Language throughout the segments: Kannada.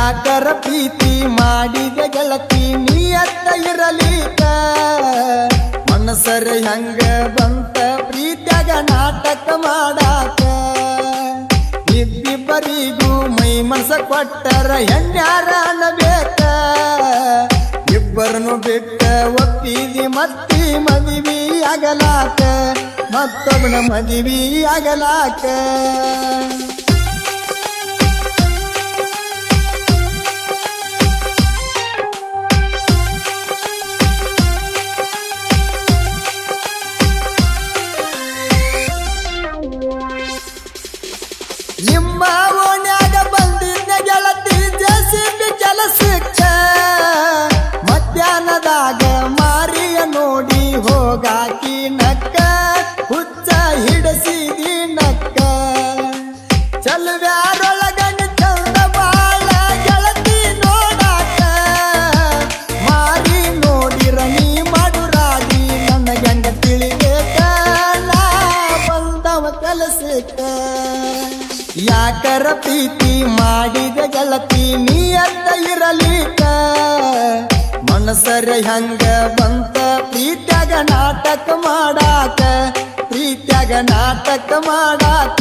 ಯಾಕರ ಪ್ರೀತಿ ಮಾಡಿದ ಗೆಳತಿ ನೀಯತ್ತ ಇರಲಿಕ ಮನಸರ ಹೆಂಗ ಬಂತ ಪ್ರೀತ್ಯಾಗ ನಾಟಕ ಮಾಡಾಕ? ಇಬ್ಬಿಬ್ಬರಿಗೂ ಮೈ ಮನಸ ಕೊಟ್ಟರ ಹೆಣ್ಯಾರ ಅನ್ನಬೇಕ ಇಬ್ಬರನ್ನು ಬಿಟ್ಟ ಒಪ್ಪಿದಿ ಮತ್ತಿ ಮದಿವಿ ಆಗಲಾಕ? ಮತ್ತೊಬ್ಬನ ಮದಿವಿ ಆಗಲಾಕ? ಯಾಕರ ಪ್ರೀತಿ ಮಾಡಿದ ಗೆಳತಿ ನೀ ಅಂತ ಇರಲಿಕ ಮನಸರ ಹೆಂಗ ಬಂತ, ಪ್ರೀತ್ಯಾಗ ನಾಟಕ ಮಾಡಾಕ. ಪ್ರೀತ್ಯಾಗ ನಾಟಕ ಮಾಡಾಕ.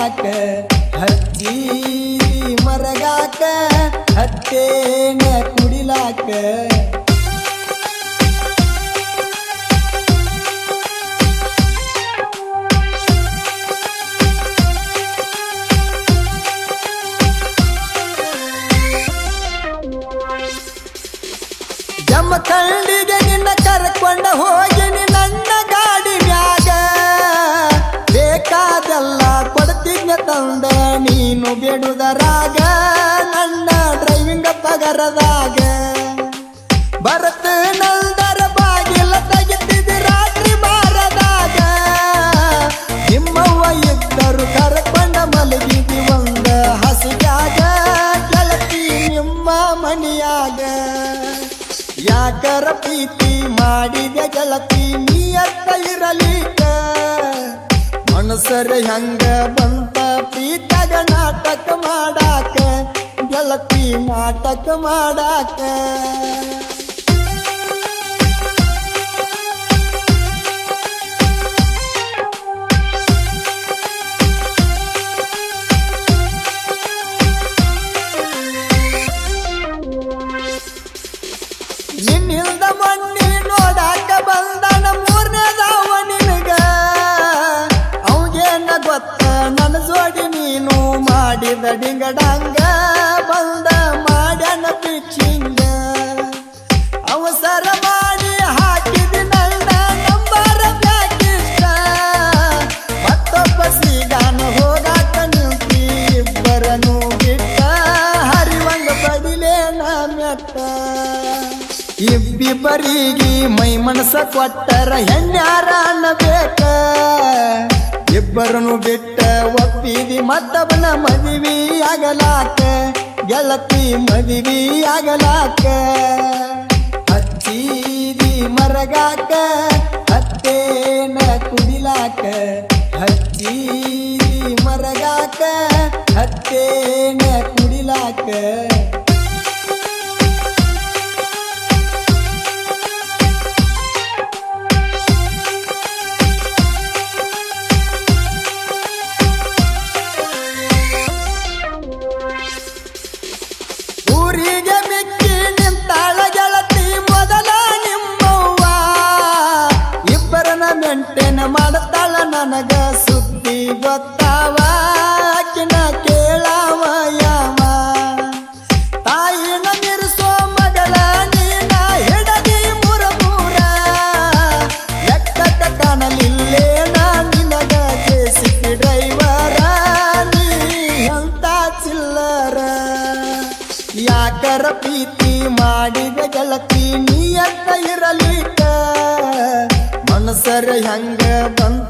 ಕುಡಿಲಾಕ ಹತ್ತಿ ಮರಗಾಕ ಹತ್ತೇನ ಕುಡಿಲಾಕ. ಜಮಖಂಡಿಗೆ ನಿನ್ನ ಕರ್ಕೊಂಡ ಹೋಗಿ ನನ್ನ ನೀನು ಬೇಡುದರಾಗ ನನ್ನ ಡ್ರೈವಿಂಗ್ ಪಗರದಾಗ. ಭರತ ನಂದರ ಬಾಗಿಲ ತೆಗಿತಿದ್ದ ರಾತ್ರಿ ಬಾರದಾಗ. ನಿಮ್ಮವ್ವ ಇದ್ದರು ಕರ್ಕೊಂಡ ಮಲಗಿದಿ ಒಂದ ಹಸಿಯಾಗ ಗೆಳತಿ ನಿಮ್ಮ ಮನಿಯಾಗ. ಯಾಕರ ಪ್ರೀತಿ ಮಾಡಿದ ಗೆಳತಿ ನೀಯತ್ತ ಇರಲಿಕ್ಕ? ಮನಸರ ಹೆಂಗ ಪ್ರೀತಗ ನಾಟಕ ಮಾಡಾಕ ಗೆಳತಿ ನಾಟಕ ಮಾಡಾಕ. ಮಾಡಿದ ಡಿಂಗಡಂಗ ಬಂದ ಮಾಡ್ಯಾನ ಪಿಚ್ಚಿಂಗ. ಅವಸರ ಮಾಡಿ ಹಾಕಿದ ನನ್ನ ನಂಬರ ಬ್ಯಾಕಿಷ್ಟ ಮತ್ತೊಬ್ಬ ಶ್ರೀಗಾನ ಹೋಗಾಕ ನಿಂತಿ ಇಬ್ಬರನು ಬಿಟ್ಟ ಹರಿವಂಗ ಬಡಿಲೇನ ಮೆಟ್ಟ ಇಬ್ಬಿಬ್ಬರಿಗೆ ಮೈ ಮನಸ ಕೊಟ್ಟರ ಹೆಣ್ಯಾರ ಅನ್ನಬೇಕ ಇಬ್ಬರನ್ನು ಬಿಟ್ಟ ಒಪ್ಪಿದಿ, ಮತ್ತವನ ಮದಿವಿ ಆಗಲಾಕ? ಗೆಲತಿ ಮದಿವಿ ಆಗಲಾಕ? ಹಚ್ಚಿದಿ ಮರಗಾಕ, ಹತ್ತೇನ ಕುಡಿಲಾಕ ಹಚ್ಚಿದಿ ಮರಗಾಕ, ಹತ್ತೇನ ಕುಡಿಲಾಕ? ಸುದ್ದಿ ಗೊತ್ತಾವ ಆಕಿನ ಕೇಳಾವ ಯಾವ ತಾಯಿನ ಮಿರ್ಸೋ ಮಗಳ, ನೀನ ಹಿಡದಿ ಮುರ ಮೂರ ಲೆಕ್ಕಕ್ಕ ಕಾಣಲಿಲ್ಲೇ ನಾ ನಿನಗ ಜೇಸಿಪಿ ಡ್ರೈವರ, ನೀ ಅಂತ ಚಿಲ್ಲರ. ಯಾಕರ ಪ್ರೀತಿ ಮಾಡಿದ ಗೆಳತಿ ನೀಯತ್ತ ಇರಲಿಕ ಮನಸರ ಹೆಂಗ ಬಂತ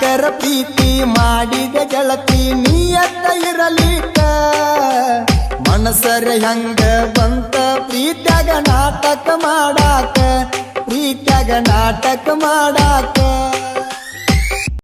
ಯಾಕರ ಪ್ರೀತಿ ಮಾಡಿದ ಗೆಳತಿ ನೀಯತ್ತ ಇರಲಿಕ್ಕ. ಮನಸರ ಹೆಂಗ ಬಂತ, ಪ್ರೀತ್ಯಾಗ ನಾಟಕ ಮಾಡಾಕ, ಪ್ರೀತ್ಯಾಗ ನಾಟಕ ಮಾಡಾಕ.